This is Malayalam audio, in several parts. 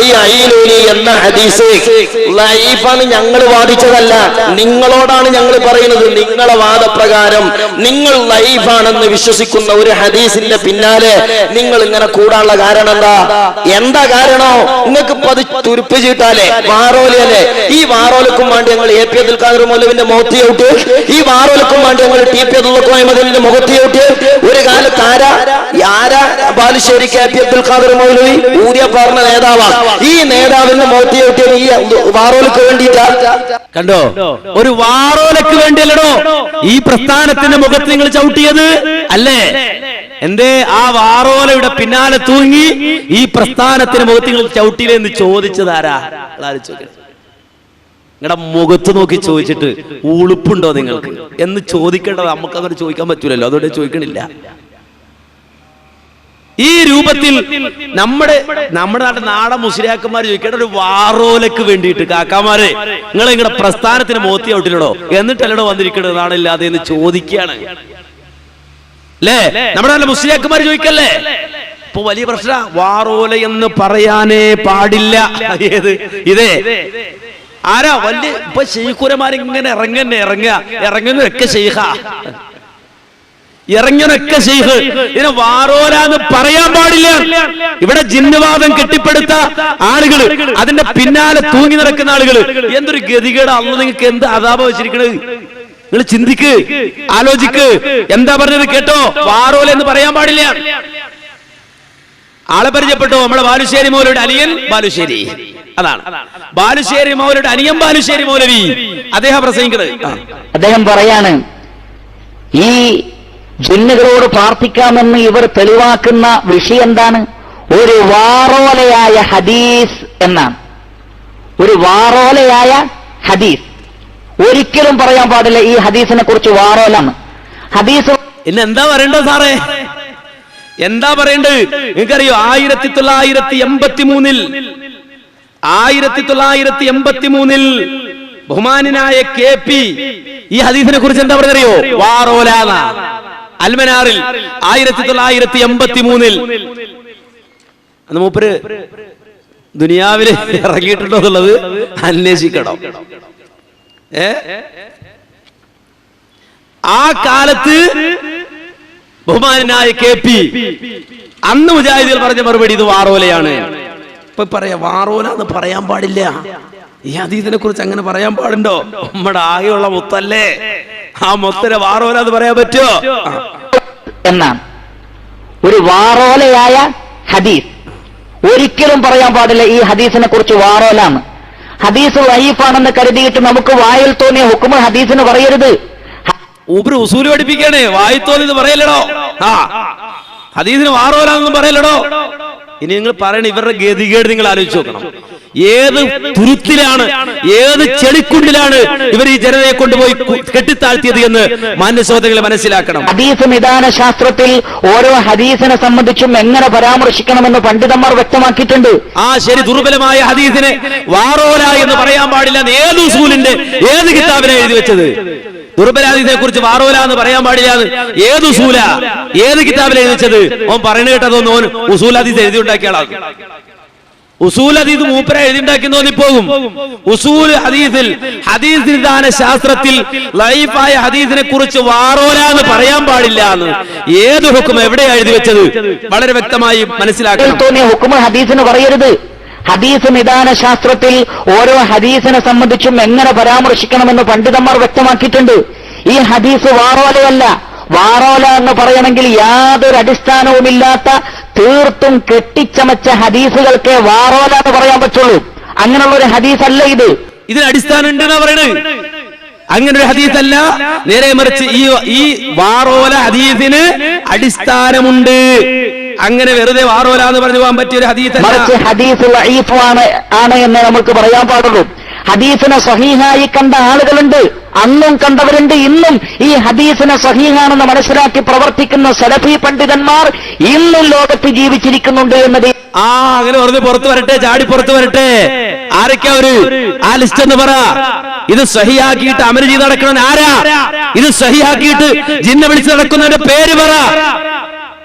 ഈ അയിലൂലി എന്ന ഹദീസ് ലൈഫാണ് ഞങ്ങൾ വാദിച്ചതല്ല. നിങ്ങളോടാണ് ഞങ്ങൾ പറയുന്നത്. നിങ്ങളെ വാദപ്രകാരം നിങ്ങൾ ലൈഫാണെന്ന് വിശ്വസിക്കുന്ന ഒരു ഹദീസിന്റെ പിന്നാലെ നിങ്ങൾ ഇങ്ങനെ കൂടാനുള്ള കാരണം എന്താ? എന്താ കാരണോ? നിങ്ങൾക്ക് അത് തുരുപ്പ് ചീട്ടാലേ ഈ വാറോലക്കും വേണ്ടി ഞങ്ങൾ എ പി അബ്ദുൽ ഖാദർ മൗലവിന്റെ മുഖത്തി ഔട്ട് ഈ വാറോലക്കും വേണ്ടി ഞങ്ങൾ ടി പി അബ്ദുൽ അഹമ്മദിന്റെ മുഖത്തി ഔട്ട് ഒരു കാലത്ത് ആരാ? ആരാ? Balussery K P Abdul Khader Maulavi? ഊരിയ പറഞ്ഞ നേതാവാ. ഈ നേതാവിന്റെ മോത്തി ഈ വാറോലക്ക് വേണ്ടിയിട്ടാ? കണ്ടോ? ഒരു വാറോലക്ക് വേണ്ടിയല്ലടോ? ഈ പ്രസ്ഥാനത്തിന്റെ മുഖത്ത് നിങ്ങൾ ചവിട്ടിയത്? അല്ലേ? എന്തേ? ആ വാറോലയുടെ പിന്നാലെ തൂങ്ങി ഈ പ്രസ്ഥാനത്തിന്റെ മുഖത്ത് നിങ്ങൾ ചവിട്ടിയില്ലേ എന്ന് ചോദിച്ചതാരാ നിങ്ങളുടെ മുഖത്ത് നോക്കി ചോദിച്ചിട്ട് ഉളുപ്പുണ്ടോ നിങ്ങൾക്ക്? എന്ന് ചോദിക്കേണ്ടത് നമുക്ക് അങ്ങനെ ചോദിക്കാൻ പറ്റൂലല്ലോ. അതുകൊണ്ട് ചോദിക്കണില്ല. ഈ രൂപത്തിൽ നമ്മുടെ നമ്മുടെ നാട്ടിൽ നാടൻ മുസ്ലിയാക്കന്മാർ ചോദിക്കേണ്ട ഒരു വാറോലക്ക് വേണ്ടിയിട്ട് കാക്കാമാരെ നിങ്ങൾ ഇങ്ങടെ പ്രസ്ഥാനത്തിന് മോത്തി ഔട്ടിലടോ എന്നിട്ടല്ലടോ വന്നിരിക്കണത്? നാടില്ലാതെ എന്ന് ചോദിക്കുകയാണ് അല്ലേ? നമ്മുടെ നാട്ടിലെ മുസ്ലിയാക്കന്മാർ ചോദിക്കല്ലേ? ഇപ്പൊ വലിയ പ്രശ്ന. വാറോല എന്ന് പറയാനേ പാടില്ല. ഏത്? ഇതേ. ആരാ? വലിയ ഇപ്പൊ ഷെയ്ഖുരമാരിങ്ങനെ ഇറങ്ങന്നെ ഇറങ്ങുക. ഇറങ്ങുന്നൊക്കെ ഷെയ്ഖ ഇറങ്ങിയതൊക്കെ ചെയ്ത് ഇതിനെ വാറോലാന്ന് പറയാൻ പാടില്ല. ഇവിടെ ജിന്നുവാദം കെട്ടിപ്പടുത്ത ആളുകൾ അതിന്റെ പിന്നാലെ തൂങ്ങി നടക്കുന്ന ആളുകൾ എന്തൊരു ഗതികേട. അന്ന് നിങ്ങൾക്ക് എന്ത് അതാപം വെച്ചിരിക്കണത്? നിങ്ങൾ ചിന്തിക്ക് ആലോചിക്ക്. എന്താ പറഞ്ഞത് കേട്ടോ? വാറോല എന്ന് പറയാൻ പാടില്ല. ആളെ പരിചയപ്പെട്ടോ? നമ്മുടെ ബാലുശ്ശേരി മൗലയുടെ അനിയൻ ബാലുശ്ശേരി. അതാണ്. ബാലുശ്ശേരി മൗലയുടെ അനിയൻ ബാലുശ്ശേരി മൗലവി. അദ്ദേഹം പ്രസംഗിക്കുന്നത് അദ്ദേഹം പറയാണ് ഈ ജിന്നുകളോട് പ്രാർത്ഥിക്കാമെന്ന് ഇവർ തെളിവാക്കുന്ന വിഷയം എന്താണ് ഒരു വാറോലയായ ഹദീസ് എന്നാണ്. ഒരു വാറോലയായ ഹദീസ്. ഒരിക്കലും പറയാൻ പാടില്ല ഈ ഹദീസിനെ കുറിച്ച് വാറോലാണ് ഹദീസ് പിന്നെ എന്താ പറയണ്ടോ സാറേ? എന്താ പറയണ്ടത് നിങ്ങൾക്കറിയോ? ആയിരത്തി തൊള്ളായിരത്തി എൺപത്തി മൂന്നിൽ ആയിരത്തി തൊള്ളായിരത്തി എൺപത്തി മൂന്നിൽ ബഹുമാനായ കെ പി ഈ ഹദീസിനെ കുറിച്ച് എന്താ പറയുന്നറിയോ? വാറോലാന അൽമനാറിൽ ആയിരത്തി തൊള്ളായിരത്തി എൺപത്തി മൂന്നിൽ അന്ന് മൂപ്പര് ദുനിയാവിൽ ഇറങ്ങിയിട്ടുണ്ടോ എന്നുള്ളത് അന്വേഷിക്കണം. ഏ? ആ കാലത്ത് ബഹുമാനായ കെ പി അന്ന് മുജാഹിദികൾ പറഞ്ഞ മറുപടി ഇത് വാറോലയാണ്. ഇപ്പൊ പറയാ വാറോല എന്ന് പറയാൻ പാടില്ല. ഈ അതീതിനെ കുറിച്ച് അങ്ങനെ പറയാൻ പാടുണ്ടോ? നമ്മുടെ ആകെയുള്ള മുത്തല്ലേ? ആ മൊത്തരെ വാറോല അത് പറയാൻ പറ്റുമോ. എന്നാണ്. ഒരു വാറോലയായ ഹദീസ്. ഒരിക്കലും പറയാൻ പാടില്ല ഈ ഹദീസിനെ കുറിച്ച് വാറോലാണ്. ഹദീസ് വൈഫാണെന്ന് കരുതിയിട്ട് നമുക്ക് വായിൽ തോന്നിയ ഹുക്കുമ ഹദീസിന് പറയരുത്. ഊപ്പര് ഉസൂൽ പഠിപ്പിക്കണേ. വായി തോന്നിയത് പറയലടോ ആ. ഹദീസിന് വാറോലാണെന്ന് പറയലടോ ഇനി നിങ്ങൾ പറയണ ഇവരുടെ ഗതികേട് നിങ്ങൾ ആലോചിച്ച് നോക്കണം. ഏത് തുരുത്തിലാണ് ഏത് ചെളിക്കുണ്ടിലാണ് ഇവർ ഈ ജനതയെ കൊണ്ടുപോയി കെട്ടിത്താഴ്ത്തിയത് എന്ന് മാന്യസോദരങ്ങളെ മനസ്സിലാക്കണം. ഹദീസ് നിദാന ശാസ്ത്രത്തിൽ ഓരോ ഹദീസിനെ സംബന്ധിച്ചും എങ്ങനെ പരാമർശിക്കണമെന്ന് പണ്ഡിതന്മാർ വ്യക്തമാക്കിയിട്ടുണ്ട്. ആ ശരി ദുർബലമായ ഹദീസിനെ വാറോല എന്ന് പറയാൻ പാടില്ല ഏത് ഉസൂലിന്റെ ഏത് കിതാബിനെ എഴുതി വെച്ചത്? ദുർബല കുറിച്ച് വാറോല എന്ന് പറയാൻ പാടില്ല ഏത് ഉസൂല? ഏത് കിതാബിൽ എഴുതി വെച്ചത്? ഓൻ പറയണ കേട്ടതൊന്നും ഓൻ ഉസൂൽ ഹദീസ് എഴുതി ഉണ്ടാക്കിയ ആളാണ്. ഉസൂൽ ഹദീസ് മൂപ്പര എഴുതി ഉണ്ടാക്കി തോന്നിപ്പോകും. ഉസൂൽ ഹദീസിൽ ഹദീസ് നിദാന ശാസ്ത്രത്തിൽ ലൈഫായ ഹദീസിനെ കുറിച്ച് വാറോലാന്ന് പറയാൻ പാടില്ല എന്ന്. ഏത് ഹുക്കും എവിടെ എഴുതി വെച്ചത്? വളരെ വ്യക്തമായി മനസ്സിലാക്കാൻ തോന്നിയ ഹുക്കുമ ഹദീസിന് പറയരുത്. ഹദീസ് നിദാന ശാസ്ത്രത്തിൽ ഓരോ ഹദീസിനെ സംബന്ധിച്ചും എങ്ങനെ പരാമർശിക്കണമെന്ന് പണ്ഡിതന്മാർ വ്യക്തമാക്കിയിട്ടുണ്ട്. ഈ ഹദീസ് വാറോലയല്ല. വാറോല എന്ന് പറയണമെങ്കിൽ യാതൊരു അടിസ്ഥാനവുമില്ലാത്ത തീർത്തും കെട്ടിച്ചമച്ച ഹദീസുകൾക്ക് വാറോല എന്ന് പറയാൻ പറ്റുള്ളൂ. അങ്ങനെയുള്ള ഒരു ഹദീസ് അല്ല ഇത്. ഇതിന് അടിസ്ഥാനം ഉണ്ടെന്നാ പറയണത് അങ്ങനെ ഒരു ഹദീസല്ല. നേരെ മറിച്ച് ഈ ഈ വാറോല ഹദീസിന് അടിസ്ഥാനമുണ്ട്. അങ്ങനെ വെറുതെ വാറോല എന്ന് പറഞ്ഞു പോകാൻ പറ്റിയ ഒരു ഹദീസ് മറിച്ച് ഹദീസ് ആണ് ആണ് എന്ന് നമുക്ക് പറയാൻ പാടുള്ളൂ. ഹദീസിനെ സഹീഹായി കണ്ട ആളുകളുണ്ട്. അന്നും കണ്ടവരുണ്ട് ഇന്നും ഈ ഹദീസിനെ സഹീഹാണെന്ന് മനസ്സിലാക്കി പ്രവർത്തിക്കുന്ന സലഫി പണ്ഡിതന്മാർ ഇന്നും ലോകത്ത് ജീവിച്ചിരിക്കുന്നുണ്ട് എന്നത് ആ അങ്ങനെ പറഞ്ഞ് പുറത്തു വരട്ടെ ചാടി പുറത്തു വരട്ടെ. ആരൊക്കെ അവർ? ആ ലിസ്റ്റ് എന്ന് പറ. ഇത് സഹിയാക്കിയിട്ട് അമര് ചെയ്ത് നടക്കണവൻ ആരാ? ഇത് സഹിയാക്കിയിട്ട് ജിന്നെ വിളിച്ച് നടക്കുന്നവന്റെ പേര് പറ.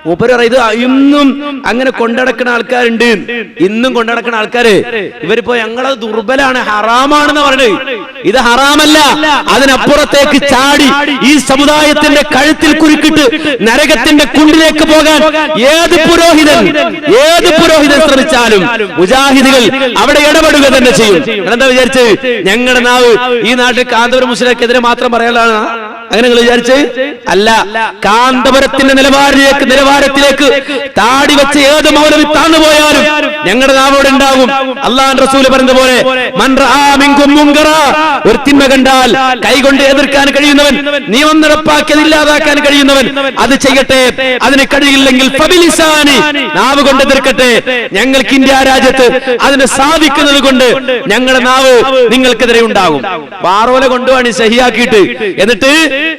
മൂപ്പര് പറയും ഇന്നും അങ്ങനെ കൊണ്ടടക്കുന്ന ആൾക്കാരുണ്ട്. ഇന്നും കൊണ്ടടക്കുന്ന ആൾക്കാര്. ഇവരിപ്പോ ഞങ്ങളെ ദുർബലാണ് ഹറാമാണെന്ന് പറഞ്ഞു ഇത് ഹറാമല്ല. അതിനപ്പുറത്തേക്ക് ചാടി ഈ സമുദായത്തിന്റെ കഴുത്തിൽ കുരുക്കിട്ട് നരകത്തിന്റെ കുണ്ടിലേക്ക് പോകാൻ ഏത് പുരോഹിതൻ ഏത് പുരോഹിതൻ ശ്രമിച്ചാലും മുജാഹിദികൾ അവിടെ ഇടപെടുക തന്നെ ചെയ്യും. എന്താ വിചാരിച്ചത്? ഞങ്ങളുടെ നാവ് ഈ നാട്ടിൽ കാന്തപുരം മുസ്ലിക്കെതിരെ മാത്രം പറയാനുള്ളതാണ്. അങ്ങനെ നിങ്ങൾ വിചാരിച്ച്? അല്ല കാന്തപുരത്തിന്റെ നിലവാരത്തിലേക്ക് നിലവാരത്തിലേക്ക് താടി വെച്ച് ഏത് മൗലവി താന്നു പോയാലും ഞങ്ങളുടെ നാവോടെ ഉണ്ടാകും. അള്ളാഹ് റസൂൽ പറഞ്ഞ പോലെ ഒരു തിന്മ കണ്ടാൽ കൈകൊണ്ട് എതിർക്കാൻ കഴിയുന്നവൻ നിയമം നടപ്പാക്കിയത് ഇല്ലാതാക്കാൻ കഴിയുന്നവൻ അത് ചെയ്യട്ടെ. അതിന് കഴിയില്ലെങ്കിൽ നാവ് കൊണ്ട് എതിർക്കട്ടെ. ഞങ്ങൾക്ക് ഇന്ത്യ രാജ്യത്ത് അതിന് സാധിക്കുന്നത് കൊണ്ട് ഞങ്ങളുടെ നാവ് നിങ്ങൾക്കെതിരെ ഉണ്ടാകും. പാറോല കൊണ്ടുപോയി സഹിയാക്കിയിട്ട്. എന്നിട്ട്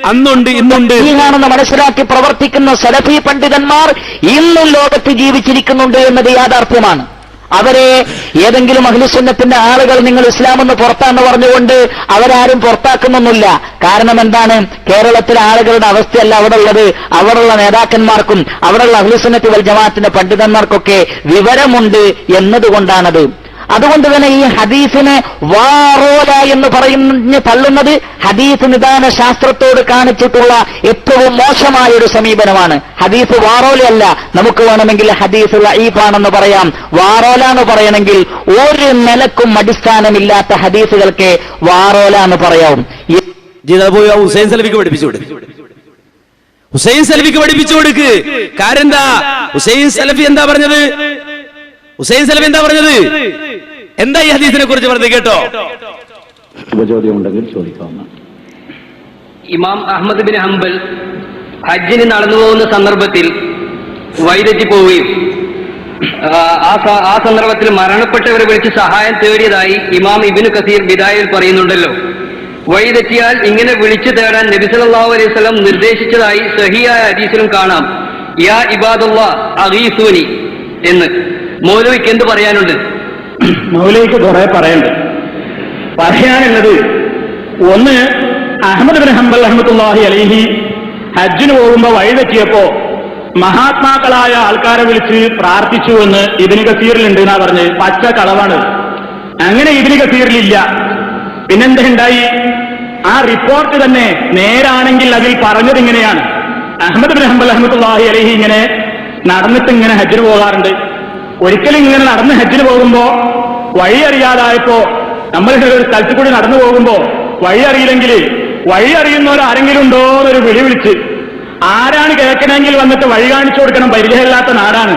അന്നുണ്ട് ഇന്നുണ്ട്. ആണെന്ന് മനസ്സിലാക്കി പ്രവർത്തിക്കുന്ന സലഫി പണ്ഡിതന്മാർ ഇന്നും ലോകത്ത് ജീവിച്ചിരിക്കുന്നുണ്ട് എന്നത് യാഥാർത്ഥ്യമാണ്. അവരെ ഏതെങ്കിലും അഖിലുസുന്നത്തിന്റെ ആളുകൾ നിങ്ങൾ ഇസ്ലാം എന്ന് പുറത്താന്ന് പറഞ്ഞുകൊണ്ട് അവരാരും പുറത്താക്കുന്നൊന്നുമില്ല. കാരണം എന്താണ്? കേരളത്തിലെ ആളുകളുടെ അവസ്ഥയല്ല അവിടെ ഉള്ളത് അവിടെയുള്ള നേതാക്കന്മാർക്കും അവിടെയുള്ള അഖിലുസുന്നത്തി വൽ ജമാഅത്തിന്റെ പണ്ഡിതന്മാർക്കൊക്കെ വിവരമുണ്ട് എന്നതുകൊണ്ടാണത്. അതുകൊണ്ട് തന്നെ ഈ ഹദീസിനെ വാറോല എന്ന് പറയുന്ന തള്ളുന്നത് ഹദീസ് നിദാന ശാസ്ത്രത്തോട് കാണിച്ചിട്ടുള്ള ഏറ്റവും മോശമായ ഒരു സമീപനമാണ്. ഹദീസ് വാറോലയല്ല. നമുക്ക് വേണമെങ്കിൽ ഹദീസ് ലഈഫാണെന്ന് പറയാം. വാറോല എന്ന് പറയണമെങ്കിൽ ഒരു നിലക്കും അടിസ്ഥാനമില്ലാത്ത ഹദീസുകൾക്ക് വാറോല എന്ന് പറയാം ഹുസൈൻ സലഫിക്ക് പഠിപ്പിച്ചു ഹുസൈൻ സലഫിക്ക് പഠിപ്പിച്ചു കൊടുക്ക്. കാര്യം എന്താ ഹുസൈൻ സലഫി എന്താ പറഞ്ഞത്? ഹുസൈൻ സലഫി എന്താ പറഞ്ഞത്? എന്താ ഈ ഹദീസിനെ കുറിച്ച് പറഞ്ഞത്? കേട്ടോ. ഉപചോദ്യമുണ്ടെങ്കിൽ ചോദിക്കാവുന്ന. ഇമാം അഹമ്മദ് ബിൻ ഹംബൽ ഹജ്ജിന് നടന്നു പോകുന്ന സന്ദർഭത്തിൽ വൈദറ്റി പോവുകയും ആ, ആ സന്ദർഭത്തിൽ മരണപ്പെട്ടവരെ വിളിച്ച് സഹായം തേടിയതായി ഇമാം ഇബിന് കസീർ ബിദായിൽ പറയുന്നുണ്ടല്ലോ. വഴിതെറ്റിയാൽ ഇങ്ങനെ വിളിച്ചു തേടാൻ നബിസലാഹു സല്ലല്ലാഹു അലൈഹി സ്വലം നിർദ്ദേശിച്ചതായി സഹിയായ ഹദീസിലും കാണാം. യാ ഇബാദുള്ള അഗീസൂനി എന്ന്. മൗലവിക്ക് എന്ത് പറയാനുണ്ട്? മൗലയ്ക്ക് കുറെ പറയണ്ട്. പറയാനുള്ളത് ഒന്ന് അഹമ്മദ് ബിൻ ഹംബൽ അഹമ്മത്തുല്ലാഹി അലൈഹി ഹജ്ജിന് പോകുമ്പോ വഴിതെറ്റിയപ്പോ മഹാത്മാക്കളായ ആൾക്കാരെ വിളിച്ച് പ്രാർത്ഥിച്ചു എന്ന് ഇതിന് കസീറിലുണ്ട് എന്നാ പറഞ്ഞ് പച്ച കളവാണ്. അങ്ങനെ ഇതിന് കസീറിലില്ല. പിന്നെന്തുണ്ടായി ആ റിപ്പോർട്ട് തന്നെ നേരാണെങ്കിൽ അതിൽ പറഞ്ഞത് ഇങ്ങനെയാണ്. അഹമ്മദ് ബിൻ ഹംബൽ അഹമ്മത്തുല്ലാഹി അലഹി ഇങ്ങനെ നടന്നിട്ട് ഇങ്ങനെ ഹജ്ജിന് പോകാറുണ്ട്. ഒരിക്കലും ഇങ്ങനെ നടന്ന് ഹജ്ജിന് പോകുമ്പോ വഴി അറിയാതായപ്പോ നമ്മൾ ഒരു സ്ഥലത്ത് കൂടി നടന്നു പോകുമ്പോ വഴി അറിയില്ലെങ്കിൽ വഴി അറിയുന്നവർ ആരെങ്കിലും ഉണ്ടോ എന്നൊരു വിളി വിളിച്ച് ആരാണ് കേൾക്കണമെങ്കിൽ വന്നിട്ട് വഴി കാണിച്ചു കൊടുക്കണം പരിചയമില്ലാത്ത നാടാണ്.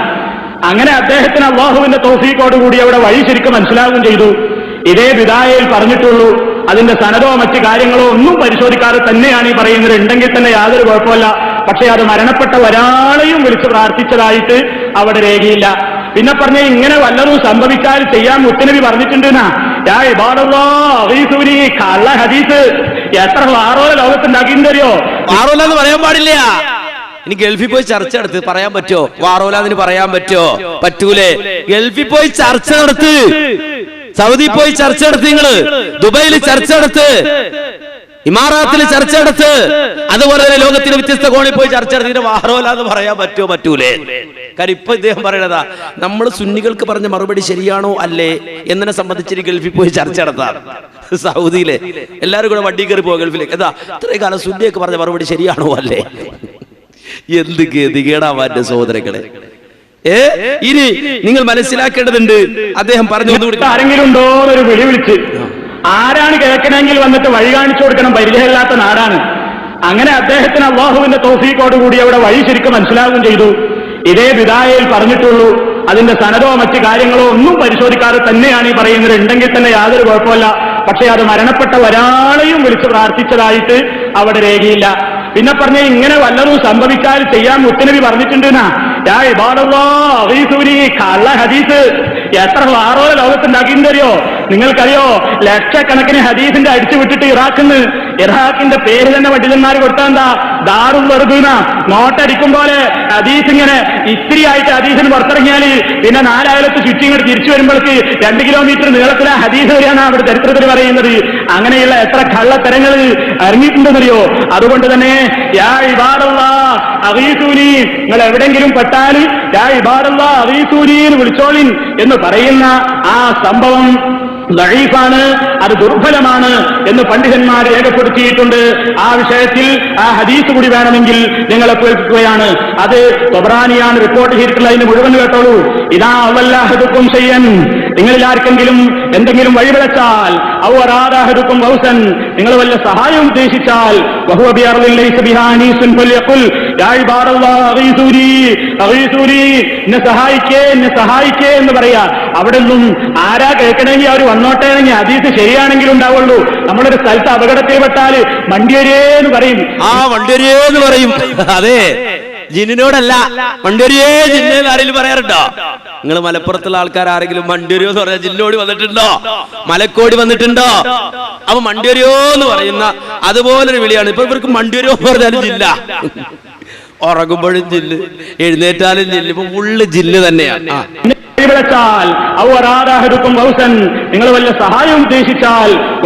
അങ്ങനെ അദ്ദേഹത്തിന് അള്ളാഹുവിന്റെ തോഫീക്കോടുകൂടി കൂടി അവിടെ വഴി ശരിക്കും മനസ്സിലാവുകയും ചെയ്തു. ഇതേ വിദായയിൽ പറഞ്ഞിട്ടുള്ളൂ അതിന്റെ സനതോ മറ്റ് കാര്യങ്ങളോ ഒന്നും പരിശോധിക്കാതെ തന്നെയാണ് ഈ പറയുന്നത്. ഉണ്ടെങ്കിൽ തന്നെ യാതൊരു കുഴപ്പമില്ല പക്ഷേ അത് മരണപ്പെട്ട ഒരാളെയും വിളിച്ച് പ്രാർത്ഥിച്ചതായിട്ട് അവിടെ രേഖയില്ല. പിന്നെ പറഞ്ഞ ഇങ്ങനെ വല്ലതും സംഭവിച്ചാൽ ചെയ്യാൻ മുത്തനബി പറഞ്ഞിട്ടുണ്ട് ഹദീസ്. എത്ര വാറോല ലോകത്തുണ്ടാക്കിയോ വാറോല എന്ന് പറയാൻ പാടില്ല. ഇനി ഗൾഫിൽ പോയി ചർച്ച നടത്ത്. പറയാൻ പറ്റോ വാറോല എന്ന് പറയാൻ പറ്റോ പറ്റൂലേ. ഗൾഫിൽ പോയി ചർച്ച നടത്ത്. സൗദി പോയി ചർച്ച നടത്ത് നിങ്ങൾ. ദുബൈയിൽ ചർച്ച നടത്ത്. ഇമാറാത്തിൽ ചർച്ച എടുത്ത് അതുപോലെ തന്നെ ലോകത്തിന് വ്യത്യസ്ത കോണിൽ പോയി ചർച്ച എടുത്തിട്ട് വാറോല എന്ന് പറയാൻ പറ്റുമോ? പറ്റൂലേ. കാര്യം ഇപ്പൊ ഇദ്ദേഹം പറയണതാ നമ്മൾ സുന്നികൾക്ക് പറഞ്ഞ മറുപടി ശരിയാണോ അല്ലേ? എന്നതിനെ സംബന്ധിച്ച് ഗൾഫിൽ പോയി ചർച്ച നടത്താം. സൗദിയിലെ എല്ലാവരും കൂടെ വണ്ടി കയറി പോകും ഗൾഫിലേക്ക്. എന്താ? ഇത്രയും കാലം സുന്നിയൊക്കെ പറഞ്ഞ മറുപടി ശരിയാണോ അല്ലേ? എന്ത് ഗതികേടാവാന്റെ സഹോദരങ്ങളെ. ഏ? ഇനി നിങ്ങൾ മനസ്സിലാക്കേണ്ടതുണ്ട്. അദ്ദേഹം പറഞ്ഞു ആരെങ്കിലും ഉണ്ടോ എന്നൊരു വിളി വിളിച്ച്. ആരാണ് കേൾക്കണമെങ്കിൽ വന്നിട്ട് വഴി കാണിച്ചു കൊടുക്കണം? പരിചയമില്ലാത്ത നാടാണ്. അങ്ങനെ അദ്ദേഹത്തിന് അള്ളാഹുവിന്റെ തോഫീക്കോടുകൂടി കൂടി അവിടെ വഴി ശരിക്കും മനസ്സിലാവുകയും ചെയ്തു. ഇതേ വിദായയിൽ പറഞ്ഞിട്ടുള്ളൂ അതിന്റെ സനതോ മറ്റ് കാര്യങ്ങളോ ഒന്നും പരിശോധിക്കാതെ തന്നെയാണ് ഈ പറയുന്നത്. ഉണ്ടെങ്കിൽ തന്നെ യാതൊരു കുഴപ്പമില്ല പക്ഷേ അത് മരണപ്പെട്ട ഒരാളെയും വിളിച്ച് പ്രാർത്ഥിച്ചതായിട്ട് അവിടെ രേഖയില്ല. പിന്നെ പറഞ്ഞ ഇങ്ങനെ വല്ലതും സംഭവിച്ചാൽ ചെയ്യാൻ മുത്തനബി പറഞ്ഞിട്ടുണ്ട് കള്ള ഹദീസ്. എത്ര വാറോല ലോകത്തുണ്ടാക്കിയെന്നറിയോ നിങ്ങൾക്കറിയോ? ലക്ഷക്കണക്കിന് ഹദീസിന്റെ അടിച്ചു വിട്ടിട്ട് ഇറാഖിന്ന് ഇറാഖിന്റെ പേര് തന്നെ പണ്ഡിതന്മാർ കൊടുത്താന്താ ദാറും വെറുതുന നോട്ടടിക്കും പോലെ ഹദീസ് ഇങ്ങനെ ഇത്തിരി ആയിട്ട് ഹദീസിന് പുറത്തിറങ്ങിയാൽ പിന്നെ നാലായിരത്ത് ചുറ്റി ഇങ്ങോട്ട് തിരിച്ചു വരുമ്പോഴേക്ക് രണ്ട് കിലോമീറ്റർ നീളത്തിലെ ഹദീസ് വരെയാണ് അവിടെ ചരിത്രത്തിൽ പറയുന്നത്. അങ്ങനെയുള്ള എത്ര കള്ളത്തരങ്ങൾ ഇറങ്ങിയിട്ടുണ്ടെന്നറിയോ അതുകൊണ്ട് തന്നെ യാ ഇബാടുള്ള അഗീസൂനി. നിങ്ങൾ എവിടെങ്കിലും പെട്ടാൽ യാ ഇബാടുള്ള അഗീസൂനി വിളിച്ചോളിൻ എന്ന് പറയുന്ന ആ സംഭവം ലഴീഫാണ് അത് ദുർബലമാണ് എന്ന് പണ്ഡിതന്മാർ രേഖപ്പെടുത്തിയിട്ടുണ്ട്. ആ വിഷയത്തിൽ ആ ഹദീസ് കൂടി വേണമെങ്കിൽ നിങ്ങളെ കേൾക്കുകയാണ്. അത് തൊബ്രാനിയാണ് റിപ്പോർട്ട് ചെയ്തിട്ടുള്ളത് അതിന് മുഴുവൻ കേട്ടോളൂ. ഇതാ അവല്ലാഹദുക്കും ചെയ്യൻ നിങ്ങളിൽ ആർക്കെങ്കിലും എന്തെങ്കിലും വഴിപിഴച്ചാൽ ഔറാദാഹദുക്കും വൗസൻ നിങ്ങൾ വല്ല സഹായം ഉദ്ദേശിച്ചാൽ വഹുവ എന്നെ സഹായിക്കേ എന്നെ സഹായിക്കേ എന്ന് പറയാ. അവിടെ നിന്നും ആരാ കേൾക്കണമെങ്കിൽ അവർ വന്നോട്ടെ എങ്കിൽ അതീത് ശരിയാണെങ്കിലും ഉണ്ടാവുള്ളൂ. നമ്മളൊരു സ്ഥലത്ത് അപകടത്തിൽപ്പെട്ടാൽ മണ്ടിയരേ എന്ന് പറയും. ആ വണ്ടിയരേ എന്ന് പറയും. അതെ. ജിന്നിനോടല്ല മണ്ടൂരിയേ ജിന്നെ ആരെങ്കിലും പറയാറുണ്ടോ? നിങ്ങൾ മലപ്പുറത്തുള്ള ആൾക്കാർ ആരെങ്കിലും മണ്ടൂരിയോ എന്ന് പറഞ്ഞാൽ ജില്ലോട് വന്നിട്ടുണ്ടോ? മലക്കോടി വന്നിട്ടുണ്ടോ? അപ്പൊ മണ്ടൂരിയോ എന്ന് പറയുന്ന അതുപോലൊരു വിളിയാണ്. ഇപ്പൊ ഇവർക്ക് മണ്ടൂരിയോ എന്ന് പറഞ്ഞാലും ജില്ല. ഉറങ്ങുമ്പോഴും ജില്ല് എഴുന്നേറ്റാലും ജില്ല് ഇപ്പൊ ഉള്ളു ജില്ല് തന്നെയാണ്. വിളിച്ചാൽ ഔറാദാഹദുക്കും വൗസൻ. നിങ്ങൾ വല്ല സഹായം ഉദ്ദേശിച്ചാൽ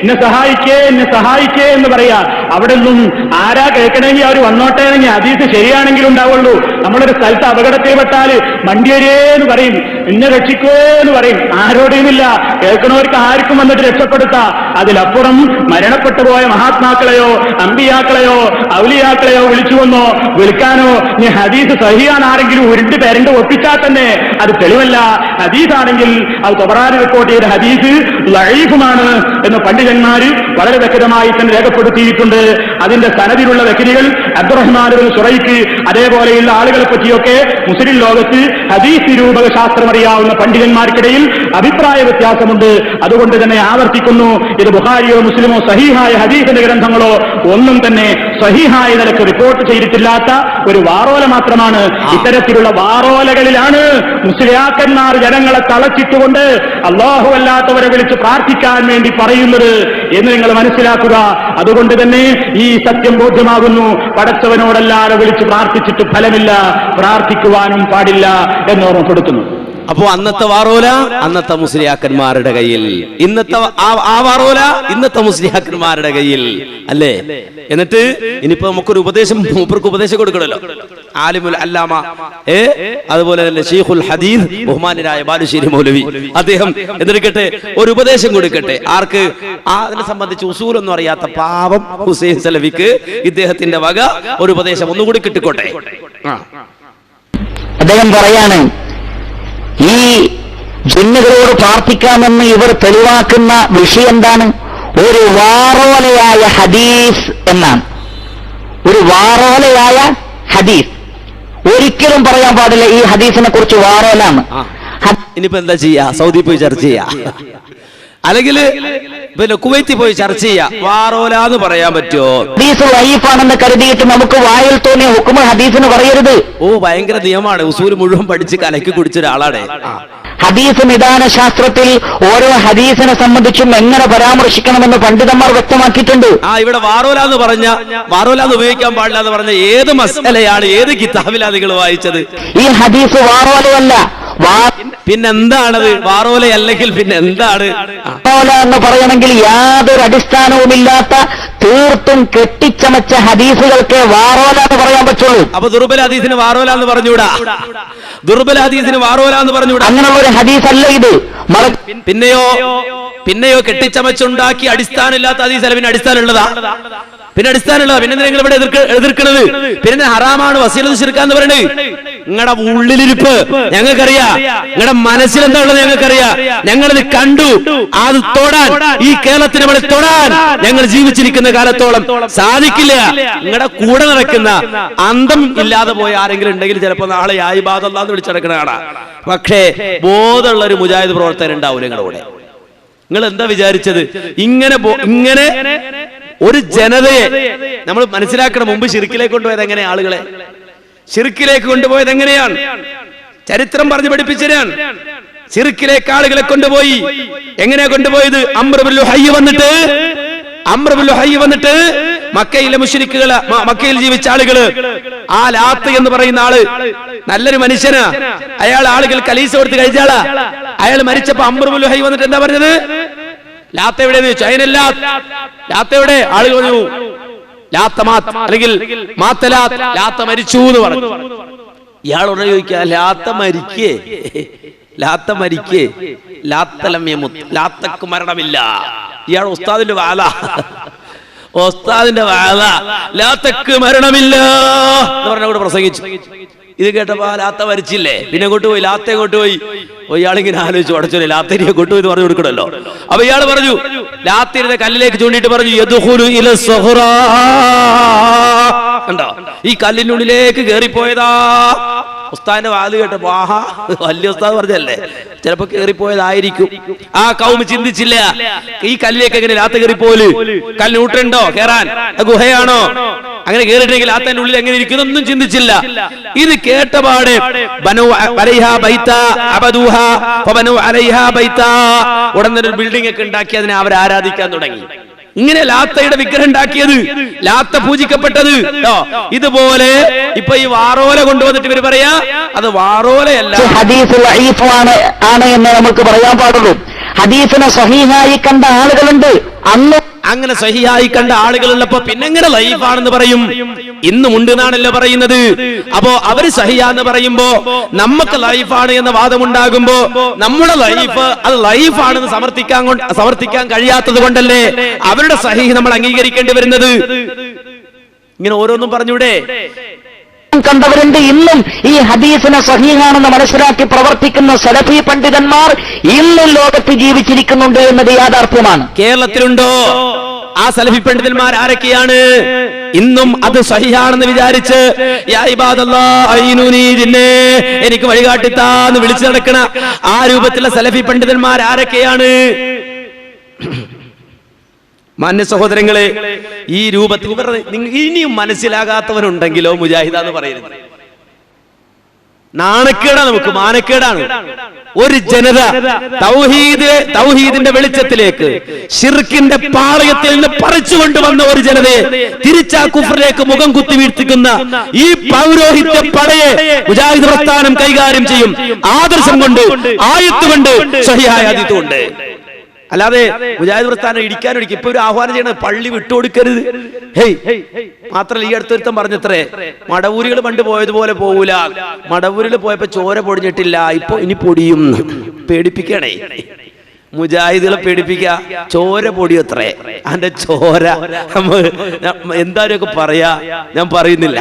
എന്നെ സഹായിക്കേ എന്നെ സഹായിക്കേ എന്ന് പറയാ. അവിടെ നിന്നും ആരാ കേൾക്കണമെങ്കിൽ അവർ വന്നോട്ടെ അതീത് ശരിയാണെങ്കിലും ഉണ്ടാവുള്ളൂ. നമ്മളൊരു സ്ഥലത്ത് അപകടത്തിൽപ്പെട്ടാൽ മണ്ടിയരേ എന്ന് പറയും. എന്നെ രക്ഷിക്കേ എന്ന് പറയും. ആരോടെയുമില്ല. കേൾക്കണവർക്ക് ആർക്കും വന്നിട്ട് രക്ഷപ്പെടുത്താം. അതിലപ്പുറം മരണപ്പെട്ടു പോയ മഹാത്മാക്കളെയോ അമ്പിയാക്കളെയോ ഔലിയാക്കളെയോ വിളിച്ചു വന്നോ വിളിക്കാനോ നീ ഹദീസ് സഹിയാൻ ആരെങ്കിലും ഉരുണ്ട് പേരണ്ട് ഒപ്പിച്ചാൽ തന്നെ അത് തെളിവല്ല. ഹദീസാണെങ്കിൽ അത് തൊബറാൻ റിപ്പോർട്ട് ചെയ്ത ഹദീസ് ലൈഫുമാണ് എന്ന് പണ്ഡിതന്മാർ വളരെ വ്യക്തമായി തന്നെ രേഖപ്പെടുത്തിയിട്ടുണ്ട്. അതിന്റെ സനദിലുള്ള വ്യക്തികൾ അബ്ദുറഹ്മാൻ ബിൻ സുറൈക്ക് അതേപോലെയുള്ള ആളുകളെ പറ്റിയൊക്കെ മുസ്ലിം ലോകത്ത് ഹദീസ് നിരൂപക ശാസ്ത്രം അറിയാവുന്ന പണ്ഡിതന്മാർക്കിടയിൽ അഭിപ്രായ വ്യത്യാസമുണ്ട്. അതുകൊണ്ട് തന്നെ ആവർത്തിക്കുന്നു ഇത് ബുഹാരിയോ മുസ്ലിമോ സഹീഹായ ഹദീസിന്റെ ഗ്രന്ഥങ്ങളോ ഒന്നും തന്നെ സഹീഹായ നിലയ്ക്ക് റിപ്പോർട്ട് ചെയ്തിട്ടില്ലാത്ത ഒരു വാറോല മാത്രമാണ് ഇത്തരത്തിലുള്ള വാറോലകളിലാണ് മുസ്ലിയാക്കന്മാർ ജനങ്ങളെ തളച്ചിട്ടുകൊണ്ട് അള്ളാഹു അല്ലാത്തവരെ വിളിച്ച് പ്രാർത്ഥിക്കാൻ വേണ്ടി പറയുന്നത് എന്ന് നിങ്ങൾ മനസ്സിലാക്കുക. അതുകൊണ്ട് തന്നെ ഈ സത്യം ബോധ്യമാകുന്നു. പടച്ചവനോടല്ലാതെ വിളിച്ച് പ്രാർത്ഥിച്ചിട്ട് ഫലമില്ല. പ്രാർത്ഥിക്കുവാനും പാടില്ല എന്ന് ഓർമ്മപ്പെടുത്തുന്നു. അപ്പോ അന്നത്തെ വാറോല അന്നത്തെ മുസ്ലിയാക്കന്മാരുടെ കയ്യിൽ. ഇന്നത്തെ ആ- വാറോല ഇന്നത്തെ മുസ്ലിയാക്കന്മാരുടെ കയ്യിൽ. അല്ലേ? എന്നിട്ട് ഇനിയിപ്പോ നമുക്കൊരു ഉപദേശം മൂപ്പർക്ക് ഉപദേശം കൊടുക്കണല്ലോ. ആലിമുൽ അല്ലാമ ഏ? അതുപോലെ തന്നെ ഷെയ്ഖുൽ ഹദീദ് ബഹുമാനരായ ബാലുശ്ശേരി മൗലവി. അദ്ദേഹം എന്തെടുക്കട്ടെ ഒരു ഉപദേശം കൊടുക്കട്ടെ. ആർക്ക്? അതിനെ സംബന്ധിച്ച് ഉസൂലൊന്നും അറിയാത്ത പാവം ഹുസൈൻ സലഫിക്ക് ഇദ്ദേഹത്തിന്റെ വക ഒരു ഉപദേശം ഒന്നുകൂടി കിട്ടിക്കോട്ടെ. അദ്ദേഹം പറയാണ് ഈ ജിന്നുകളോട് പ്രാർത്ഥിക്കാമെന്ന് ഇവർ തെളിവാക്കുന്ന വിഷയം എന്താണ് ഒരു വാറോലയായ ഹദീസ് എന്നാണ്. ഒരു വാറോലയായ ഹദീസ്. ഒരിക്കലും പറയാൻ പാടില്ല ഈ ഹദീസിനെ കുറിച്ച് വാറോലാണ്. ഇനിയിപ്പോ എന്താ ചെയ്യാ? സൗദി പോയി ചർച്ച ചെയ്യാ. അല്ലെങ്കിൽ പിന്നെ കുവൈത്തിൽ പോയി ചർച്ച ചെയ്യാ. വാറോല എന്ന് പറയാൻ പറ്റുമോ? ഹദീസ് വൈഫാണെന്ന് കരുതിയിട്ട് നമുക്ക് വായിൽ തോന്നിയ ഹുക്കുമ ഹദീസിന് പറയരുത്. ഓ ഭയങ്കര നിയമമാണ്. ഉസൂൽ മുഴുവൻ പഠിച്ച് കലക്കി കുടിച്ച ഒരാളാണ്. ഹദീസ് നിദാന ശാസ്ത്രത്തിൽ ഓരോ ഹദീസിനെ സംബന്ധിച്ചും എങ്ങനെ പരാമർശിക്കണമെന്ന് പണ്ഡിതന്മാർ വ്യക്തമാക്കിയിട്ടുണ്ട്. ആ ഇവിടെ വാറോല എന്ന് പറഞ്ഞ വാറോല എന്ന് ഉപയോഗിക്കാൻ പാടില്ല എന്ന് പറഞ്ഞ ഏത് മസലയാണ് ഏത് കിതാബിലാണ് നിങ്ങൾ വായിച്ചത്? ഈ ഹദീസ് വാറോലയല്ല പിന്നെന്താണത്? വാറോല അല്ലെങ്കിൽ പിന്നെ എന്താണ്. വാറോല എന്ന് പറയണമെങ്കിൽ യാതൊരു അടിസ്ഥാനവുമില്ലാത്ത തീർത്തും കെട്ടിച്ചമച്ച ഹദീസുകൾക്ക് വാറോല എന്ന് പറയാൻ പറ്റുള്ളൂ. അപ്പൊ ദുർബല ഹദീസിന് വാറോല എന്ന് പറഞ്ഞുകൂടാ? ദുർബല ഹദീസിന് വാറോല എന്ന് പറഞ്ഞുകൂടാ? അങ്ങനെയുള്ള ഒരു ഹദീസ് അല്ല ഇത് പിന്നെയോ? പിന്നെയോ കെട്ടിച്ചമച്ചുണ്ടാക്കി അടിസ്ഥാനമില്ലാത്ത ഹദീസ് അല്ല പിന്നെ അടിസ്ഥാനമുള്ളതാ? പിന്നെ അടിസ്ഥാനമുള്ളതാ? പിന്നെ നിങ്ങൾ ഇവിടെ എതിർക്കുന്നത് എതിർക്കണത്? പിന്നെ ഹറാമാണ് വസീലത്ത് ശിർക്കാന്ന് പറയണത്? നിങ്ങളുടെ ഉള്ളിലിരിപ്പ് ഞങ്ങൾക്കറിയാം. നിങ്ങളുടെ മനസ്സിൽ എന്താ ഉള്ളത് ഞങ്ങൾക്കറിയാം. ഞങ്ങളിത് കണ്ടു. അത് തൊടാൻ. ഈ കേരളത്തിന് ഇവിടെ തൊടാൻ ഞങ്ങൾ ജീവിച്ചിരിക്കുന്ന കാലത്തോളം സാധിക്കില്ല. നിങ്ങളുടെ കൂടെ നടക്കുന്ന അന്തം ഇല്ലാതെ പോയ ആരെങ്കിലും ഉണ്ടെങ്കിൽ ചിലപ്പോ നാളെ ആയി ബാധല്ലാന്ന് വിളിച്ചടക്കണ കാണാം. പക്ഷേ ബോധമുള്ള ഒരു മുജാഹിദ് പ്രവർത്തകൻ ഉണ്ടാവില്ല നിങ്ങളുടെ കൂടെ. നിങ്ങൾ എന്താ വിചാരിച്ചത്? ഇങ്ങനെ ഇങ്ങനെ ഒരു ജനതയെ നമ്മൾ മനസ്സിലാക്കണം മുമ്പ് ശിർക്കിലേക്ക് കൊണ്ടുപോയത് എങ്ങനെ ആളുകളെ? ഷിർക്കിലേക്ക് കൊണ്ടുപോയത് എങ്ങനെയാണ്? ചരിത്രം പറഞ്ഞു പഠിപ്പിച്ചതാണ് ചെറുക്കിലേക്ക് ആളുകളെ കൊണ്ടുപോയി. എങ്ങനെ കൊണ്ടുപോയത്? അമ്രബുല്ലു ഹൈ വന്നിട്ട്? അമ്രബുല്ലു ഹൈ വന്നിട്ട് മക്കയിലെ മുഷരിക്കുകൾ മക്കയിൽ ജീവിച്ച ആളുകൾ. ആ ലാത്ത് എന്ന് പറയുന്ന ആൾ. നല്ലൊരു മനുഷ്യനാ. അയാൾ ആളുകൾ കലീസ കൊടുത്ത് കഴിച്ചാളാ അയാൾ മരിച്ചപ്പോ അമ്രബുല്ലു ഹൈ വന്നിട്ട് എന്താ പറഞ്ഞത്? ലാത്ത എവിടെയെന്ന് ചോദിച്ചു. ലാത്ത എവിടെ? ആളുകൾ പറഞ്ഞു ലാത്ത അല്ലെങ്കിൽ മാത്തലാത്ത് ലാത്ത മരിച്ചു എന്ന് പറഞ്ഞു ഇയാളോട് ചോദിക്കുക ലാത്ത മരിക്കേ? ലാത്ത മരിക്കേ? ലാത്തലമ്യമുത്ത് ലാത്തക്ക് മരണമില്ല. ഇയാൾ ഉസ്താദിന്റെ വാല. ഉസ്താദിന്റെ വാല. ലാത്തക്ക് മരണമില്ല എന്ന് പറഞ്ഞ കൂടെ പ്രസംഗിച്ചു. ഇത് കേട്ടപ്പോ ആ ലാത്ത വരച്ചില്ലേ പിന്നെ അങ്ങോട്ട് പോയി ലാത്ത അങ്ങോട്ട് പോയി. ഇയാളിങ്ങനെ ആലോചിച്ചു അടച്ചോലെ ലാത്തരിയെ കൊണ്ടുപോയി എന്ന് പറഞ്ഞു കൊടുക്കണല്ലോ അപ്പൊ ഇയാൾ പറഞ്ഞു ലാത്തിരുന്ന കല്ലിലേക്ക് ചൂണ്ടിട്ട് പറഞ്ഞു യദ്ഖുലു ഇല സുഹ്റാ. കണ്ടോ? ഈ കല്ലിനുള്ളിലേക്ക് കേറിപ്പോയതാ. ഉസ്താദിന്റെ വാത് കേട്ടപ്പോ ആഹാ വലിയ ഉസ്താദ് പറഞ്ഞല്ലേ ചിലപ്പോ കേറിപ്പോയതായിരിക്കും. ആ കൗമ ചിന്തിച്ചില്ല. ഈ കല്ലിലേക്ക് എങ്ങനെ ലാത്ത കയറിപ്പോൽ കല്ലൂട്ടുണ്ടോ കേറാൻ. ഗുഹയാണോ? അങ്ങനെ കേറിയിട്ടെങ്കിൽ ആത്തന്റെ ഉള്ളിൽ എങ്ങനെ ഇരിക്കുന്നു ഒന്നും ചിന്തിച്ചില്ല. ഇത് കേട്ടപാട് ഉടൻ ഒരു ബിൽഡിംഗ് ഒക്കെ ഉണ്ടാക്കി അതിനെ അവർ ആരാധിക്കാൻ തുടങ്ങി. ഇങ്ങനെ ലാത്തയുടെ വിഗ്രഹം ഉണ്ടാക്കിയത് ലാത്ത പൂജിക്കപ്പെട്ടത്. ട്ടോ. ഇതുപോലെ ഇപ്പൊ ഈ വാറോല കൊണ്ടുവന്നിട്ട് ഇവർ പറയാ അത് വാറോലയല്ല. ആണ് എന്ന് നമുക്ക് പറയാൻ പാടുള്ളൂ. ഹദീസിനെ സഹീഹായി കണ്ട ആളുകളുണ്ട്. അന്ന് അങ്ങനെ സഹിയായി കണ്ട ആളുകളുള്ളപ്പോ പിന്നെങ്ങനെ ലൈഫാണെന്ന് പറയും? ഇന്നും ഉണ്ട് എന്നാണല്ലോ പറയുന്നത്. അപ്പോ അവർ സഹിയാന്ന് പറയുമ്പോ നമുക്ക് ലൈഫാണ് എന്ന വാദമുണ്ടാകുമ്പോ നമ്മുടെ ലൈഫ് അത് ലൈഫാണെന്ന് സമർത്ഥിക്കാൻ സമർത്ഥിക്കാൻ കഴിയാത്തത് കൊണ്ടല്ലേ അവരുടെ സഹി നമ്മൾ അംഗീകരിക്കേണ്ടി വരുന്നത്? ഇങ്ങനെ ഓരോന്നും പറഞ്ഞൂടെ? കണ്ടവരുണ്ട്. ഇന്നും ഈ ഹദീസിനെ സഹീഹാണെന്ന് മനസ്സിലാക്കി പ്രവർത്തിക്കുന്ന സലഫി പണ്ഡിതന്മാർ ഇന്നും ലോകത്ത് ജീവിച്ചിരിക്കുന്നുണ്ട് എന്നത് യാഥാർത്ഥ്യമാണ്. കേരളത്തിലുണ്ടോ? ആ സലഫി പണ്ഡിതന്മാർ ആരൊക്കെയാണ്? ഇന്നും അത് സഹിയാണെന്ന് വിചാരിച്ച് എനിക്ക് വഴികാട്ടിത്താന്ന് വിളിച്ചു നടക്കണ ആ രൂപത്തിലുള്ള സലഫി പണ്ഡിതന്മാർ ആരൊക്കെയാണ്? മാന്യ സഹോദരങ്ങളെ ഈ രൂപത്തിൽ ഇനിയും മനസ്സിലാകാത്തവരുണ്ടെങ്കിലോ മുജാഹിദ എന്ന് പറയുന്നത് നാണക്കേടാണ് നമുക്ക് മാനക്കേടാണ്. ഒരു ജനത തൗഹീദ് തൗഹീദിന്റെ വെളിച്ചത്തിലേക്ക് ഷിർക്കിന്റെ പാളയത്തിൽ നിന്ന് പറിച്ചു കൊണ്ടുവന്ന ഒരു ജനതയെ തിരിച്ചാ കുഫറിലേക്ക് മുഖം കുത്തി വീഴ്ത്തിക്കുന്ന ഈ പൗരോഹിത്യ പടയെ മുജാഹിദ് പ്രസ്ഥാനം കൈകാര്യം ചെയ്യും. ആദർശം കൊണ്ട് ആയത്തുകൊണ്ട് സഹിയായ അതിഥുണ്ട് അല്ലാതെ മുജാഹിദ് പ്രസ്ഥാനം ഇടിക്കാൻ ഇടിക്കും ഇപ്പൊ ഒരു ആഹ്വാനം ചെയ്യണത് പള്ളി വിട്ടുകൊടുക്കരുത്. ഹേയ് മാത്രല്ല ഈ അടുത്തൊരുത്തം പറഞ്ഞത്രേ മടവൂരികൾ പണ്ട് പോയതുപോലെ പോകൂല മടവൂരിൽ പോയപ്പോ ചോര പൊടിഞ്ഞിട്ടില്ല ഇപ്പൊ ഇനി പൊടിയും. പേടിപ്പിക്കണേ. മുജാഹിദുകളെ പേടിപ്പിക്ക ചോര പൊടിയത്രേ. അന്റെ ചോര എന്തായാലും പറയാ? ഞാൻ പറയുന്നില്ല.